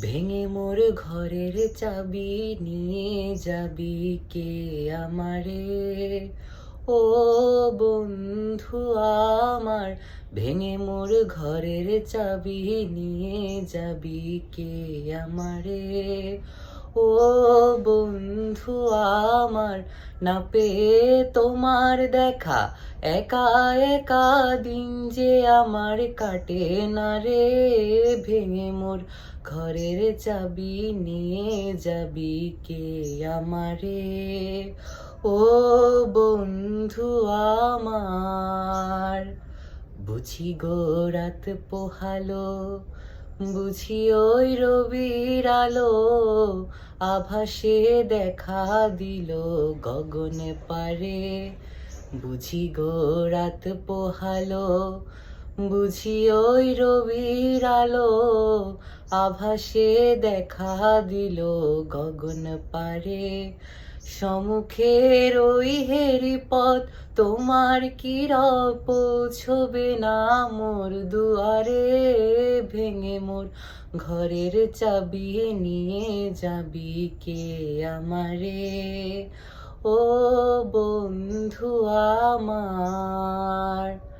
ভেঙে মোর ঘরের চাবি নিয়ে যাবি কে আমারে? ও বন্ধু আমার, ভেঙে মোর ঘরের চাবি নিয়ে যাবি কে আমারে? ও বন্ধু আমার, না পেয়ে তোমার দেখা। একা একা দিন যে আমার কাটে না রে, ভেঙে মোর ঘরের চাবি নিয়ে যাবি কে আমারে? ও বন্ধু আমার, বুঝি গো রাত পোহালো বুঝি ওই রবির আলো আভাসে দেখা দিল গগনে পারে। বুঝি গো রাত পোহালো, বুঝি ওই রবির আলো আভাসে দেখা দিল গগন পারে। সমুখের ওই হেরি পথ তোমার কি পৌঁছবে না মোর দুয়ারে। ভেঙে মোর ঘরের চাবি নিয়ে যাবি কে আমারে? ও বন্ধু আমার